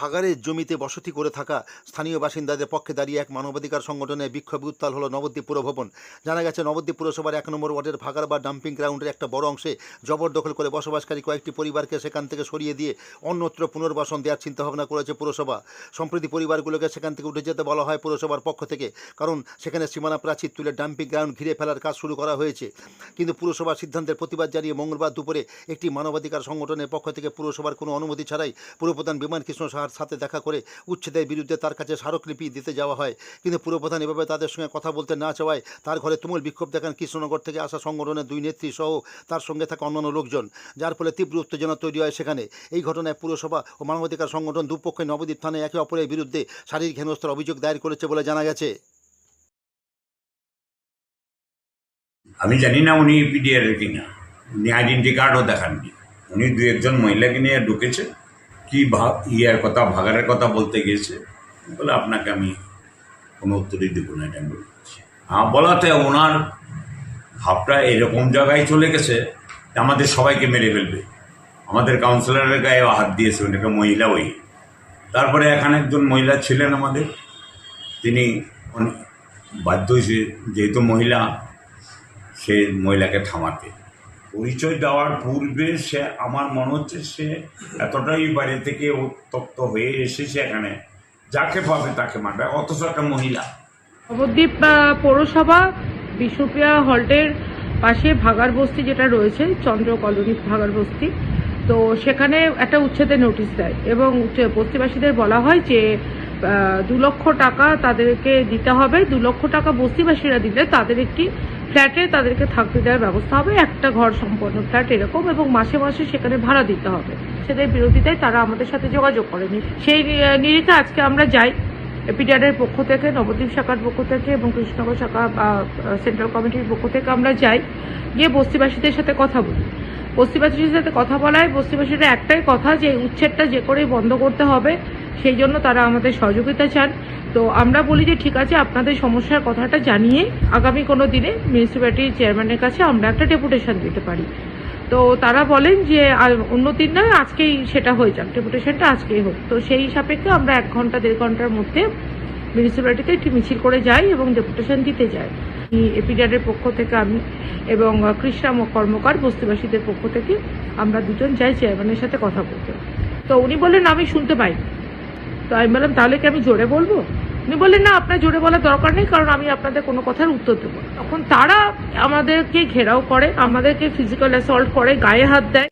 ভাগাড়ের জমিতে বসতি করে থাকা স্থানীয় বাসিন্দাদের পক্ষে দাঁড়িয়ে এক মানবাধিকার সংগঠনের বিক্ষোভে উত্তাল হলো নবদ্বীপ পুরভবন জানা গেছে, নবদ্বীপ পুরসভার এক নম্বর ওয়ার্ডের ভাগাড় বা ডাম্পিং গ্রাউন্ডের একটা বড় অংশে জবরদখল করে বসবাসকারী কয়েকটি পরিবারকে সেখান থেকে সরিয়ে দিয়ে অন্যত্র পুনর্বাসন দেওয়ার চিন্তাভাবনা করেছে পুরসভা। সম্প্রতি পরিবারগুলোকে সেখান থেকে উঠে যেতে বলা হয় পুরসভার পক্ষ থেকে, কারণ সেখানে সীমানা প্রাচীর তুলে ডাম্পিং গ্রাউন্ড ঘিরে ফেলার কাজ শুরু করা হয়েছে। কিন্তু পুরসভার সিদ্ধান্তের প্রতিবাদ জানিয়ে মঙ্গলবার দুপুরে একটি মানবাধিকার সংগঠনের পক্ষ থেকে পুরসভার কোনো অনুমতি ছাড়াই পুরপ্রধান বিমান কৃষ্ণ সাহার সাথে দেখা করে উচ্ছেদের বিরুদ্ধে তার কাছে স্মারকলিপি দিতে যাওয়া হয়। কিন্তু পুরপ্রধান এভাবে তাদের সঙ্গে কথা বলতে না চাওয়ায় তার ঘরে তুমুল বিক্ষোভ দেখান কৃষ্ণনগর থেকে আসা সংগঠনের দুই নেত্রী সহ তার সঙ্গে থাকা অন্যান্য লোকজন, যার ফলে তীব্র উত্তেজনা তৈরি হয় সেখানে। এই ঘটনায় পুরসভা ও মানবাধিকার সংগঠন দুপক্ষে নবদ্বীপ থানায় একে অপরের বিরুদ্ধে শারীরিক হেনস্থার অভিযোগ দায়ের করেছে বলে জানা গেছে। আমি জানি না উনি পিডিআর কিনা উনি আইডেন্টি কার্ডও দেখাননি। উনি দু একজন মহিলাকে নিয়ে ঢুকেছে। কি ভা ইয়ার কথা ভাগারের কথা বলতে গিয়েছে? বলে, আপনাকে আমি কোনো উত্তরই দেবো না, এটা আমি হ্যাঁ বলাতে ওনার ভাবটা এরকম জায়গায় চলে গেছে আমাদের সবাইকে মেরে ফেলবে। আমাদের কাউন্সিলরের গায়ে হাত দিয়েছে ওনাকে মহিলা ওই। তারপরে এখানে একজন মহিলা ছিলেন আমাদের। তিনি বাধ্য হয়েছে, যেহেতু মহিলা, সে মহিলাকে থামাতে। পরিচয় দেওয়ার পূর্বে সে আমার মনে হচ্ছে সে এতটাই বাইরে থেকে উত্তপ্ত হয়ে এসেছে এখানে। যাকে পাবে তাকে মারবে, অথচ একটা মহিলা। নবদ্বীপ পৌরসভা বিষ্ণুপ্রিয়া হল্টের পাশে ভাগার বস্তি যেটা রয়েছে, চন্দ্র কলোনি ভাগার বস্তি। তো সেখানে একটা উচ্ছেদের নোটিশ দেয় এবং বস্তিবাসীদের বলা হয় যে দু লক্ষ টাকা তাদেরকে দিতে হবে। দু লক্ষ টাকা বস্তিবাসীরা দিলে তাদের একটি ফ্ল্যাটে তাদেরকে থাকতে দেওয়ার ব্যবস্থা হবে, একটা ঘর সম্পন্ন ফ্ল্যাট এরকম, এবং মাসে মাসে সেখানে ভাড়া দিতে হবে। সেদের বিরোধিতায় তারা আমাদের সাথে যোগাযোগ করেনি। সেই নিরিখে আজকে আমরা যাই। এপিডিআরের পক্ষ থেকে, নবদ্বীপ শাখার পক্ষ থেকে এবং কৃষ্ণনগর শাখা সেন্ট্রাল কমিটির পক্ষ থেকে আমরা যাই। গিয়ে বস্তিবাসীদের সাথে কথা বলি। বস্তিবাসীদের সাথে কথা বলায় বস্তিবাসীরা একটাই কথা যে, উচ্ছেদটা যে করেই বন্ধ করতে হবে, সেই জন্য তারা আমাদের সহযোগিতা চান। তো আমরা বলি যে ঠিক আছে, আপনাদের সমস্যার কথাটা জানিয়ে আগামী কোনো দিনে মিউনিসিপ্যালিটির চেয়ারম্যানের কাছে আমরা একটা ডেপুটেশন দিতে পারি। তো তারা বলেন যে অন্য দিন নয় আজকেই সেটা হয়ে যাক ডেপুটেশনটা আজকেই হোক। তো সেই সাপেক্ষে আমরা এক ঘণ্টা, দেড় ঘণ্টার মধ্যে মিউনিসিপ্যালিটিতে একটি মিছিল করে যাই এবং ডেপুটেশন দিতে যাই। এপিডিআরের পক্ষ থেকে আমি এবং কৃষ্ণা কর্মকার বস্তিবাসীদের পক্ষ থেকে আমরা দুজন যাই চেয়ারম্যানের সাথে কথা বলতে। তো উনি বললেন, আমি শুনতে পাই তো আমি বললাম, তাহলে কি আমি জোরে বলব উনি বললেন, না, আপনার জোরে বলার দরকার নেই, কারণ আমি আপনাদের কোনো কথার উত্তর দেবো। তখন তারা আমাদেরকে ঘেরাও করে, আমাদেরকে ফিজিক্যাল অ্যাসল্ট করে, গায়ে হাত দেয়